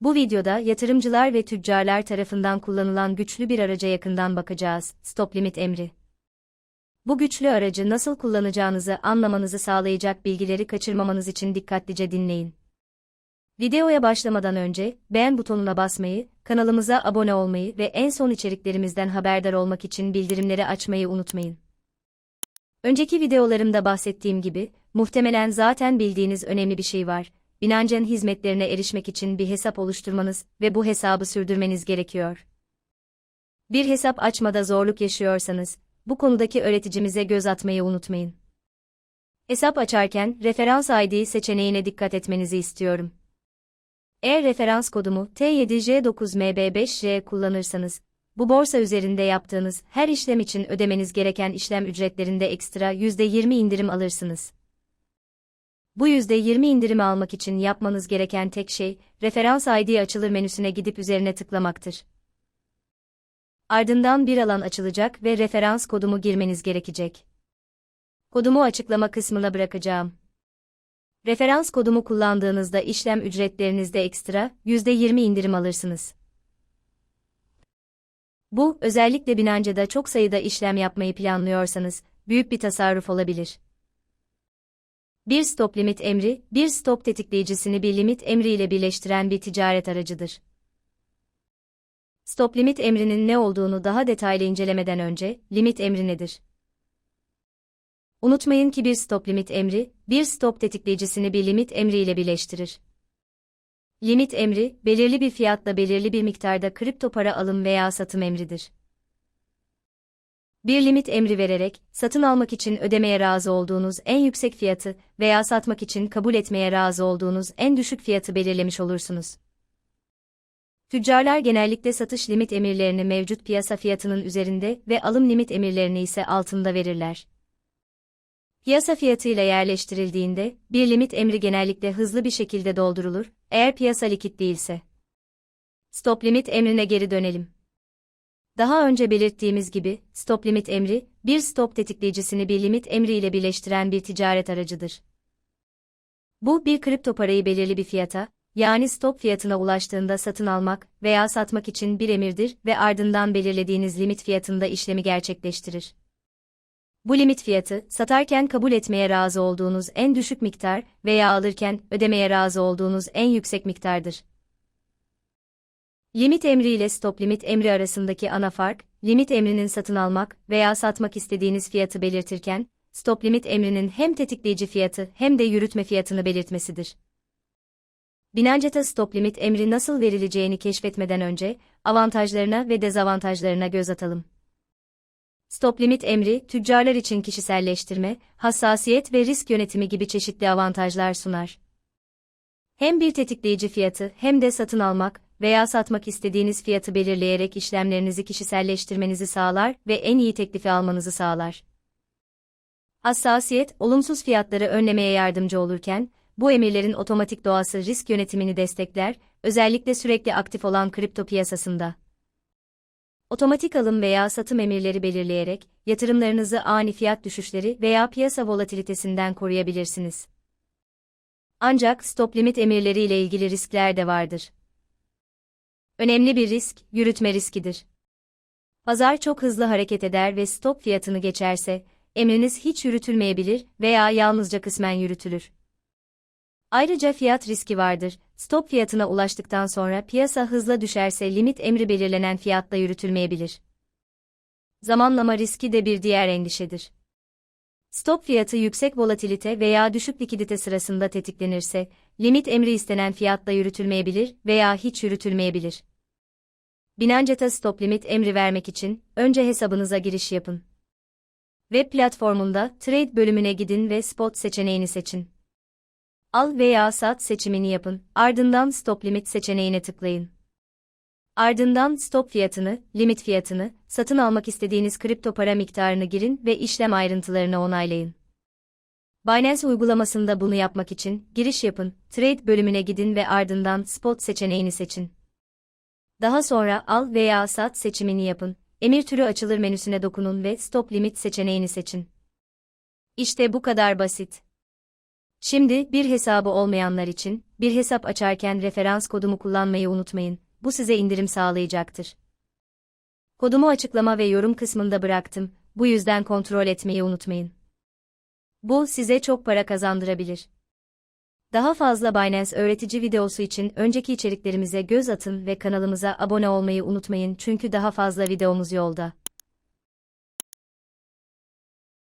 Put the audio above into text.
Bu videoda yatırımcılar ve tüccarlar tarafından kullanılan güçlü bir araca yakından bakacağız, Stop Limit emri. Bu güçlü aracı nasıl kullanacağınızı anlamanızı sağlayacak bilgileri kaçırmamanız için dikkatlice dinleyin. Videoya başlamadan önce beğen butonuna basmayı, kanalımıza abone olmayı ve en son içeriklerimizden haberdar olmak için bildirimleri açmayı unutmayın. Önceki videolarımda bahsettiğim gibi, muhtemelen zaten bildiğiniz önemli bir şey var. Binancen hizmetlerine erişmek için bir hesap oluşturmanız ve bu hesabı sürdürmeniz gerekiyor. Bir hesap açmada zorluk yaşıyorsanız, bu konudaki öğreticimize göz atmayı unutmayın. Hesap açarken referans ID seçeneğine dikkat etmenizi istiyorum. Eğer referans kodumu T7J9MB5J kullanırsanız, bu borsa üzerinde yaptığınız her işlem için ödemeniz gereken işlem ücretlerinde ekstra %20 indirim alırsınız. Bu %20 indirimi almak için yapmanız gereken tek şey, referans ID açılır menüsüne gidip üzerine tıklamaktır. Ardından bir alan açılacak ve referans kodumu girmeniz gerekecek. Kodumu açıklama kısmına bırakacağım. Referans kodumu kullandığınızda işlem ücretlerinizde ekstra %20 indirim alırsınız. Bu, özellikle Binance'da çok sayıda işlem yapmayı planlıyorsanız, büyük bir tasarruf olabilir. Bir stop limit emri, bir stop tetikleyicisini bir limit emri ile birleştiren bir ticaret aracıdır. Stop limit emrinin ne olduğunu daha detaylı incelemeden önce, limit emri nedir? Unutmayın ki bir stop limit emri, bir stop tetikleyicisini bir limit emri ile birleştirir. Limit emri, belirli bir fiyatla belirli bir miktarda kripto para alım veya satım emridir. Bir limit emri vererek, satın almak için ödemeye razı olduğunuz en yüksek fiyatı veya satmak için kabul etmeye razı olduğunuz en düşük fiyatı belirlemiş olursunuz. Tüccarlar genellikle satış limit emirlerini mevcut piyasa fiyatının üzerinde ve alım limit emirlerini ise altında verirler. Piyasa fiyatıyla yerleştirildiğinde, bir limit emri genellikle hızlı bir şekilde doldurulur, eğer piyasa likit değilse. Stop limit emrine geri dönelim. Daha önce belirttiğimiz gibi, stop limit emri, bir stop tetikleyicisini bir limit emri ile birleştiren bir ticaret aracıdır. Bu, bir kripto parayı belirli bir fiyata, yani stop fiyatına ulaştığında satın almak veya satmak için bir emirdir ve ardından belirlediğiniz limit fiyatında işlemi gerçekleştirir. Bu limit fiyatı, satarken kabul etmeye razı olduğunuz en düşük miktar veya alırken ödemeye razı olduğunuz en yüksek miktardır. Limit emri ile stop limit emri arasındaki ana fark, limit emrinin satın almak veya satmak istediğiniz fiyatı belirtirken, stop limit emrinin hem tetikleyici fiyatı hem de yürütme fiyatını belirtmesidir. Binanceta stop limit emri nasıl verileceğini keşfetmeden önce, avantajlarına ve dezavantajlarına göz atalım. Stop limit emri, tüccarlar için kişiselleştirme, hassasiyet ve risk yönetimi gibi çeşitli avantajlar sunar. Hem bir tetikleyici fiyatı hem de satın almak veya satmak istediğiniz fiyatı belirleyerek işlemlerinizi kişiselleştirmenizi sağlar ve en iyi teklifi almanızı sağlar. Hassasiyet, olumsuz fiyatları önlemeye yardımcı olurken, bu emirlerin otomatik doğası risk yönetimini destekler, özellikle sürekli aktif olan kripto piyasasında. Otomatik alım veya satım emirleri belirleyerek, yatırımlarınızı ani fiyat düşüşleri veya piyasa volatilitesinden koruyabilirsiniz. Ancak stop limit emirleri ile ilgili riskler de vardır. Önemli bir risk, yürütme riskidir. Pazar çok hızlı hareket eder ve stop fiyatını geçerse, emriniz hiç yürütülmeyebilir veya yalnızca kısmen yürütülür. Ayrıca fiyat riski vardır. Stop fiyatına ulaştıktan sonra piyasa hızla düşerse limit emri belirlenen fiyatla yürütülmeyebilir. Zamanlama riski de bir diğer endişedir. Stop fiyatı yüksek volatilite veya düşük likidite sırasında tetiklenirse, limit emri istenen fiyatla yürütülmeyebilir veya hiç yürütülmeyebilir. Binanceta stop limit emri vermek için önce hesabınıza giriş yapın. Web platformunda Trade bölümüne gidin ve Spot seçeneğini seçin. Al veya sat seçimini yapın, ardından Stop Limit seçeneğine tıklayın. Ardından stop fiyatını, limit fiyatını, satın almak istediğiniz kripto para miktarını girin ve işlem ayrıntılarını onaylayın. Binance uygulamasında bunu yapmak için giriş yapın, Trade bölümüne gidin ve ardından Spot seçeneğini seçin. Daha sonra al veya sat seçimini yapın. Emir türü açılır menüsüne dokunun ve Stop Limit seçeneğini seçin. İşte bu kadar basit. Şimdi bir hesabı olmayanlar için bir hesap açarken referans kodumu kullanmayı unutmayın. Bu size indirim sağlayacaktır. Kodumu açıklama ve yorum kısmında bıraktım. Bu yüzden kontrol etmeyi unutmayın. Bu size çok para kazandırabilir. Daha fazla Binance öğretici videosu için önceki içeriklerimize göz atın ve kanalımıza abone olmayı unutmayın çünkü daha fazla videomuz yolda.